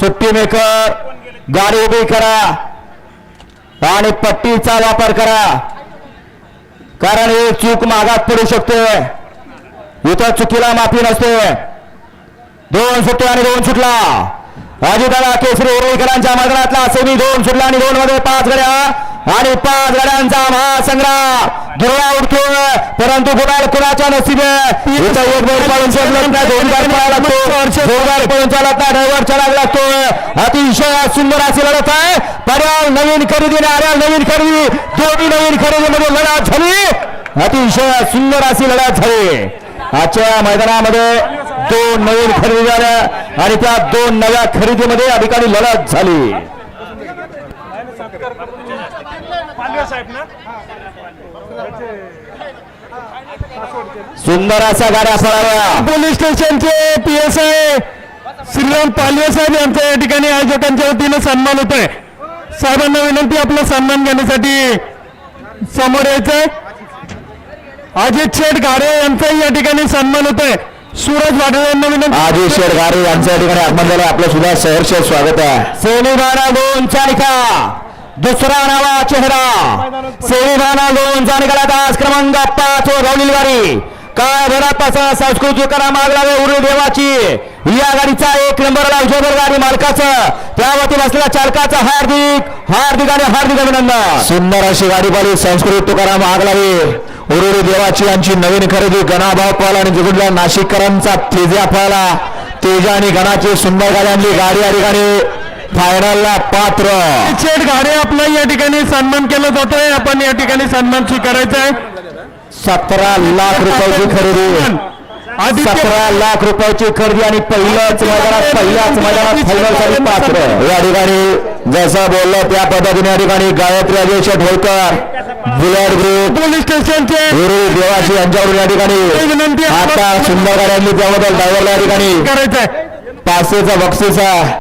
सुट्टी मेकर गाडी उभी करा. आणि पट्टीचा वापर करा. कारण ही चूक मागात पडू शकते. इथं चुकीला माफी नसते. दोन सुट्टे आणि दोन सुटला. अजितदादा केसरी उरळीकरांच्या मैदानातला सेमी दोन सुटला आणि दोन मध्ये पाच गड्या. आणि पाच गड्यांचा महासंग्राम. दुर्गा उठतोय परंतु गुलाल कुणाच्या नसीबे इथं एक बैल पळून सोडलं नाही दोन गाडी पळायला लागतो. दोन पळून चालत नाही अतिशय सुंदर अशी लढत आहे. पर्याय नवीन खरेदी आल्या नवीन खरेदी दोन्ही नवीन खरेदीमध्ये लढत झाली. अतिशय सुंदर अशी लढत झाली. आजच्या मैदानामध्ये दोन नवीन खरेदी झाल्या आणि त्या दोन नव्या खरेदीमध्ये या ठिकाणी लढत झाली. पालवे साहेब ना? सुंदर अशा गाड्या पळाल्या पोलीस स्टेशनचे P S I Shriram Palve साहेब यांचा या ठिकाणी आयोजकांच्या वतीनं सन्मान होत आहे साहेबांना विनंती आपला सन्मान घेण्यासाठी समोर यायचंय. अजित शेठ गाडे यांचाही या ठिकाणी सन्मान होत आहे सूरज वाडे यांना विनंती. आजी शेरगारे यांच्या ठिकाणी आगमन झालं आपलं सुद्धा सहर्ष स्वागत आहे. सेमीबाना दोन चारिका दुसरा नावा चेहरा. सेमीबाना दोन चारिकाला तास क्रमांक पाच व रवलील गाडी काय भरापासा संस्कृती करा मागलावे उरी देवाची. या गाडीचा एक नंबरला उजोबर गाडी मालकाचं. त्या बसलेल्या असलेल्या चालकाचं हार्दिक हार्दिक आणि हार्दिक अभिनंदन. सुंदर अशी गाडी पाहिली संस्कृत तुकाराम आगलावे उरुळी देवाची यांची नवीन खरेदी गणाभाव पाहिला आणि जुगुडला नाशिककरांचा तेजा पाहिला तेजा आणि गणाची सुंदर गाडी आणली गाडी या ठिकाणी फायनलला पात्र. शेठ गाडे आपला या ठिकाणी सन्मान केला जातोय. आपण या ठिकाणी सन्मान स्वीकारायचा आहे. सतरा लाख रुपयाची खरेदी. सतरा लाख रुपयाची खरेदी आणि पहिल्याच मैदानात पहिल्याच मैदानात फायनल पात्र. या ठिकाणी जसं बोललं त्या पद्धतीने या ठिकाणी Gayatri Ajay Sheth Holkar bullet group police स्टेशनचे गुरु देवाची यांच्याकडून या ठिकाणी विनंती आता सुंदर गाडी आणली त्याबद्दल ड्रायव्हरला या ठिकाणी करायचं आहे पाचशेचा बक्षीस आहे.